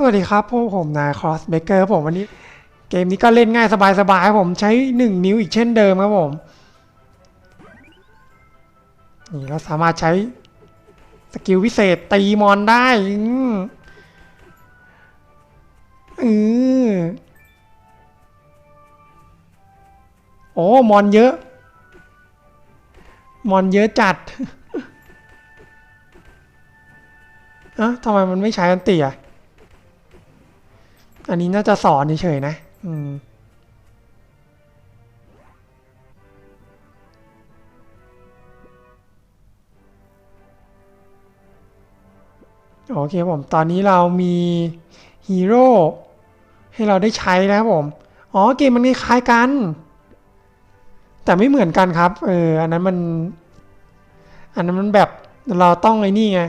สวัสดีครับพวกผมนายคอสเบเกอร์ผมวันนี้ เกมนี้ก็เล่นง่ายสบายๆครับผมใช้หนึ่งนิ้วอีกเช่นเดิมครับผมนี่เราสามารถใช้สกิลวิเศษตีมอนได้อืออโอ้มอนเยอะ มอนเยอะจัดเอ้าทำไมมันไม่ใช้อันตีอะ อันนี้น่าจะสอนเฉยๆนะ อืมโอเคผม ตอนนี้เรามีฮีโร่ให้เราได้ใช้นะครับผม อ๋อ เกมมันคล้ายกัน แต่ไม่เหมือนกันครับ เออ อันนั้นมัน อันนั้นมันแบบเราต้องไอ้นี่ไง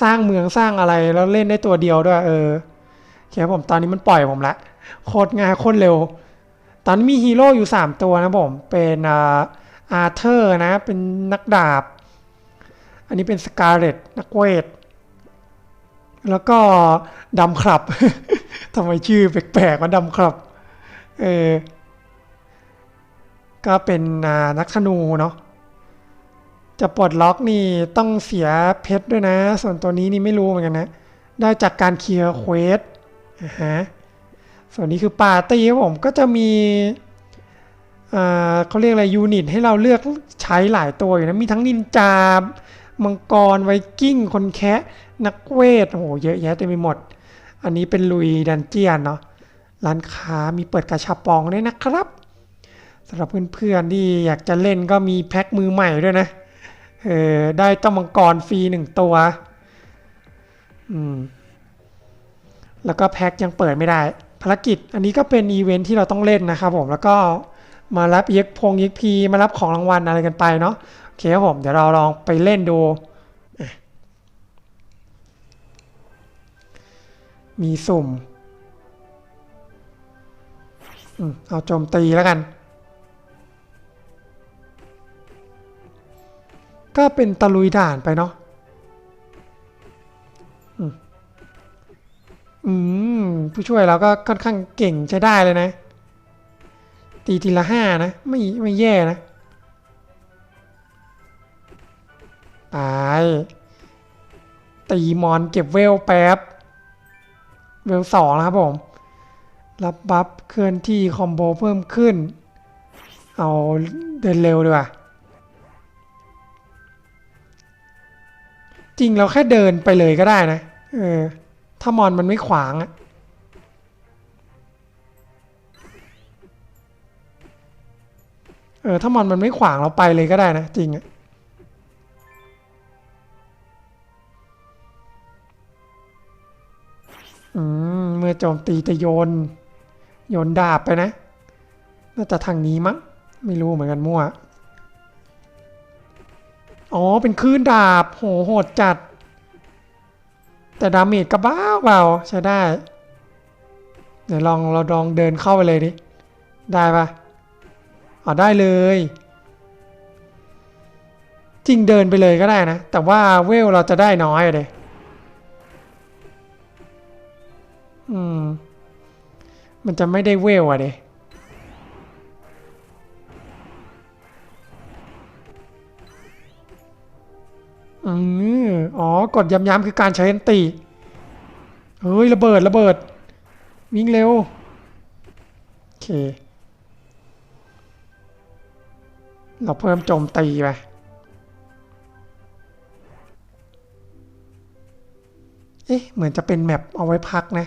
สร้างเมืองสร้างอะไรแล้วเล่นได้ตัวเดียวด้วย เออ เครับผมตอนนี้มันปล่อยผมละโคตรง่ายโคตรเร็ว ตอนนี้มีฮีโร่อยู่ 3 ตัวนะผม เป็นอาร์เธอร์นะ เป็นนักดาบ อันนี้เป็นสกาเลตนักเวท แล้วก็ดำครับทำไมชื่อแปลกๆว่าดำครับ เออ ก็เป็นนักธนูเนาะจะปลดล็อกนี่ต้องเสียเพชรด้วยนะ ส่วนตัวนี้นี่ไม่รู้เหมือนกันนะ ได้จากการเคลียร์เควส อ่าฮะส่วนนี้คือปาร์ตี้ครับผมก็จะมีอ่าเขาเรียกอะไรยูนิตให้เราเลือกใช้หลายตัวอยู่นะ มีทั้งนินจามังกรไวกิ้ง คนแคะนักเวท โอ้โห เยอะแยะเต็มไปหมด อันนี้เป็นลุยดันเจียนเนาะร้านค้ามีเปิดกระชับปองด้วยนะครับสำหรับเพื่อนๆที่อยากจะเล่นก็มีแพ็คมือใหม่ด้วยนะเออได้เจ้ามังกรฟรีหนึ่งตัว อืม แล้วก็แพ็คยังเปิดไม่ได้ ภารกิจอันนี้ก็เป็นอีเวนท์ที่เราต้องเล่นนะครับผมแล้วก็มารับเอ็กพงเอ็กพีมารับของรางวัลอะไรกันไปเนาะโอเคครับผมเดี๋ยวเราลองไปเล่นดูมีสุ่มเอาโจมตีแล้วกัน ก็เป็นตะลุยด่านไปเนาะ อืม ผู้ช่วยเราก็ค่อนข้างเก่งใช้ได้เลยนะ ตีทีละห้านะ ไม่ไม่แย่นะ ตาย ตีมอนเก็บเวลแป๊บ เวลสองแล้วครับผม รับบัฟเคลื่อนที่คอมโบเพิ่มขึ้น เอาเดินเร็วดีกว่าจริงเราแค่เดินไปเลยก็ได้นะ เออ ถ้ามอนมันไม่ขวางอะเออถ้ามอนมันไม่ขวางเราไปเลยก็ได้นะ จริงอะอืม เมื่อโจมตีจะโยน โยนดาบไปนะ น่าจะทางนี้มั้ง ไม่รู้เหมือนกันมั่ว อ๋อ เป็นคลื่นดาบ โห โหดจัด แต่ดาเมจก็บ้าเบาใช้ได้ เดี๋ยวลองเราลองเดินเข้าไปเลยดิ ได้ปะอ๋อได้เลย จริงเดินไปเลยก็ได้นะ แต่ว่าเวลเราจะได้น้อยเลยอืม มันจะไม่ได้เวลอะเด อืมอ๋อ กดย้ำๆคือการใช้อันติเฮ้ย ระเบิด ระเบิด วิ่งเร็ว โอเค เราเพิ่มโจมตีไปเอ๊ะ เหมือนจะเป็นแมปเอาไว้พักนะ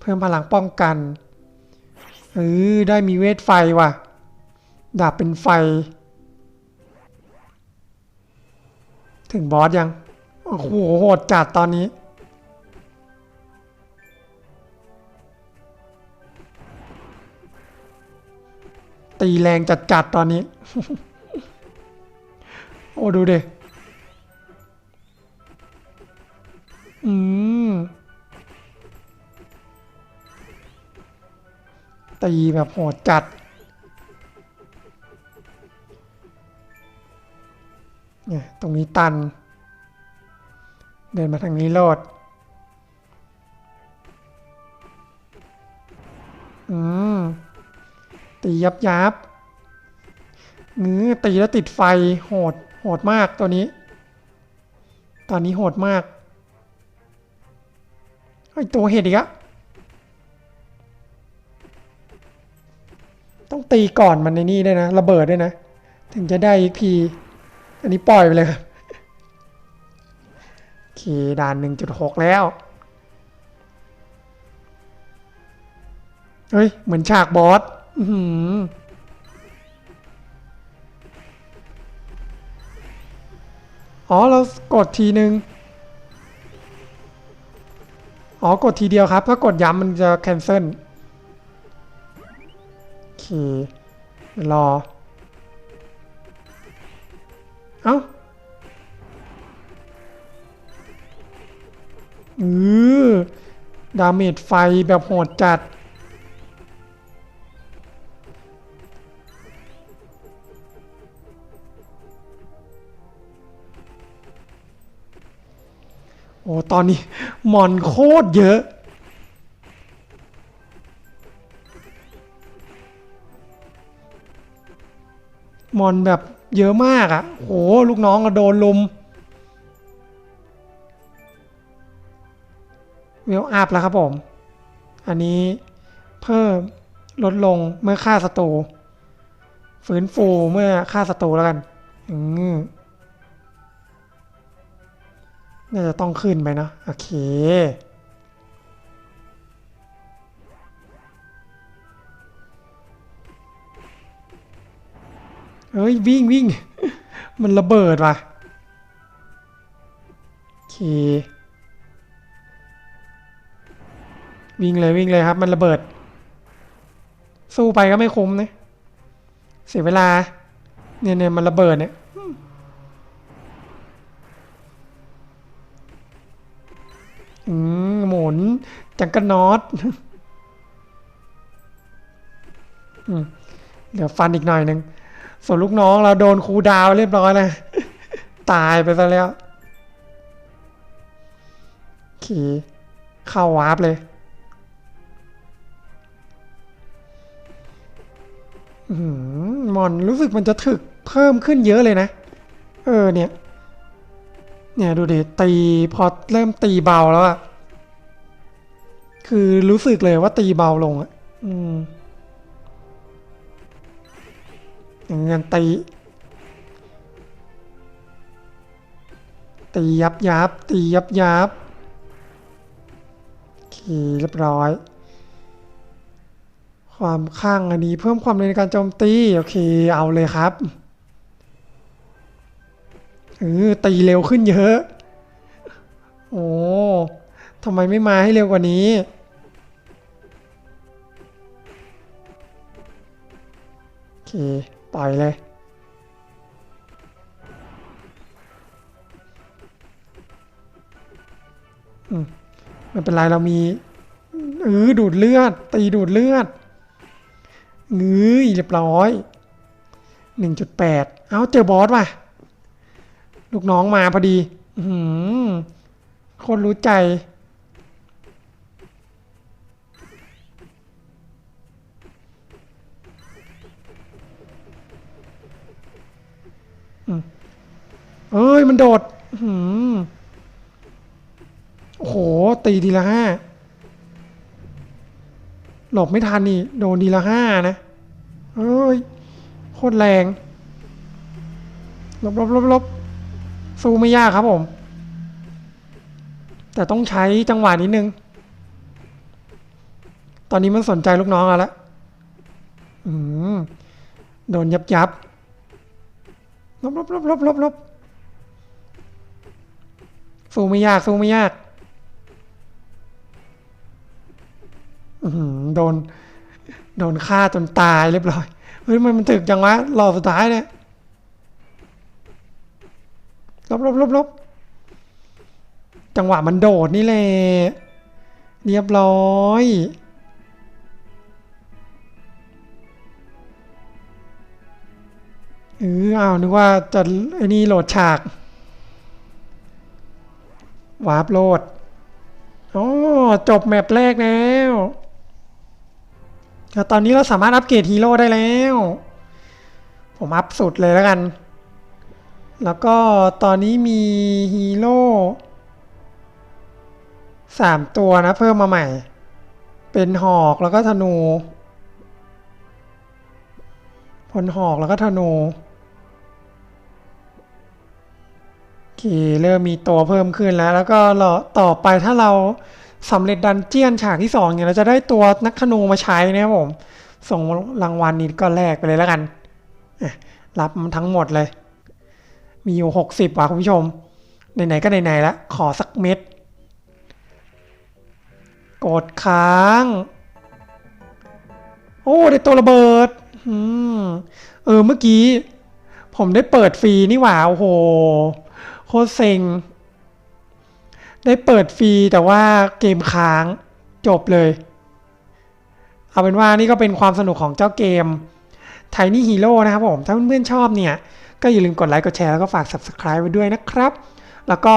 เพิ่มพลังป้องกัน เออ ได้มีเวทไฟว่ะ ดาบเป็นไฟ ถึงบอสยัง โอ้โหโหดจัดตอนนี้ ตีแรงจัดๆตอนนี้ โอ้ดูดิอืมตีแบบโหดจัด เนี่ยตรงนี้ตัน เดินมาทางนี้โลดอืมตียับยับงื้อตีแล้วติดไฟโหดโหดมากตัวนี้ ตอนนี้โหดมากไอตัวเห็ดอีกอะต้องตีก่อนมันในนี่ด้วยนะ ระเบิดด้วยนะ ถึงจะได้อีกพี อันนี้ปล่อยไปเลยครับโอเคด่านหนึ่งจุดหกแล้ว เฮ้ย เหมือนฉากบอสอื้มอ๋อ เรากดทีนึงอ๋อ กดทีเดียวครับ ถ้ากดย้ำมันจะแคนเซิลโอเคเดี๋ยวรอ เอ้าอือดาเมจไฟแบบโหดจัด โอ้ ตอนนี้มอนโคตรเยอะ มอนแบบ เยอะมากอะ่ะโหลูกน้องก็โดนลุมเวลอัพแล้วครับผม อันนี้เพิ่มลดลงเมื่อฆ่าศัตรูฟื้นฟูเมื่อฆ่าศัตรูแล้วกัน อืมน่าจะต้องขึ้นไปนะ โอเค เฮ้ยวิ่งวิ่ง มันระเบิดว่ะโอเควิ่งเลยวิ่งเลยครับ มันระเบิด สู้ไปก็ไม่คุ้มนะเสียเวลา เนี่ยเนี่ยมันระเบิดเนี่ยอืมหมุนจังกันน็อตอืมเดี๋ยวฟันอีกหน่อยหนึ่ง ส่วนลูกน้องเราโดนครูดาวเรียบร้อยเลยตายไปซะแล้วโอเคเข้าวาร์ปเลยหมอนรู้สึกมันจะถึกเพิ่มขึ้นเยอะเลยนะ เออเนี่ย เนี่ยดูดิตีพอเริ่มตีเบาแล้วอะคือรู้สึกเลยว่าตีเบาลงอะอืม อย่างเงี้ยตี ตียับยับตียับยับโอเคเรียบร้อย ความข้างอันนี้เพิ่มความเร็วในการโจมตี โอเค เอาเลยครับเออตีเร็วขึ้นเยอะ โอ้ทำไมไม่มาให้เร็วกว่านี้โอเค ปล่อยเลย อืมไม่เป็นไรเรามีเออดูดเลือด ตีดูดเลือดงื้อเรียบร้อยหนึ่งจุดแปดเอาเจอบอสว่ะ ลูกน้องมาพอดี อือหือคนรู้ใจ เอ้ยมันโดดโอ้โห ตีทีละห้าหลบไม่ทันนี่ โดนทีละห้านะเอ้ยโคตรแรงลบลบลบลบสู้ไม่ยากครับผม แต่ต้องใช้จังหวะนิดนึง ตอนนี้มันสนใจลูกน้องเอาละโดนยับยับ ลบลบลบลบลบลบสู้ไม่ยากสู้ไม่ยากโดน โดนฆ่าจนตายเรียบร้อย เฮ้ยมันมันถึกจังวะรอบสุดท้ายเนี่ยลบลบลบลบจังหวะมันโดดนี่แหละเรียบร้อย เอออ้าวนึกว่าจะไอ้นี่โหลดฉาก วาร์ปโหลดอ๋อจบแมปแรกแล้วแล้วตอนนี้เราสามารถอัปเกรดฮีโร่ได้แล้ว ผมอัพสุดเลยแล้วกัน แล้วก็ตอนนี้มีฮีโร่สามตัวนะเพิ่มมาใหม่ เป็นหอกแล้วก็ธนูพลหอกแล้วก็ธนู เคเริ่มมีตัวเพิ่มขึ้นแล้ว แล้วก็เราต่อไปถ้าเราสำเร็จดันเจียนฉากที่สองเนี่ยเราจะได้ตัวนักธนูมาใช้นะครับผม ส่งรางวัลนี้ก็แลกไปเลยแล้วกัน รับมันทั้งหมดเลย มีอยู่หกสิบว่ะคุณผู้ชม ไหนๆก็ไหนๆแล้วขอสักเม็ด กดค้าง โอ้ได้ตัวระเบิดอืมเออเมื่อกี้ ผมได้เปิดฟรีนี่หว่า โอ้โห คตรเซ็ง ได้เปิดฟรีแต่ว่าเกมค้างจบเลย เอาเป็นว่านี่ก็เป็นความสนุกของเจ้าเกม Tiny Hero นะครับผม ถ้าเพื่อนๆชอบเนี่ย ก็อย่าลืมกดไลค์กดแชร์แล้วก็ฝาก Subscribe ไว้ด้วยนะครับ แล้วก็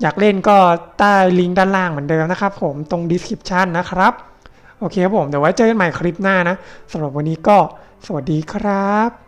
อยากเล่นก็ใต้ลิงก์ด้านล่างเหมือนเดิมนะครับผมตรง description นะครับ โอเคครับผม เดี๋ยวไว้เจอกันใหม่คลิปหน้านะสำหรับวันนี้ก็สวัสดีครับ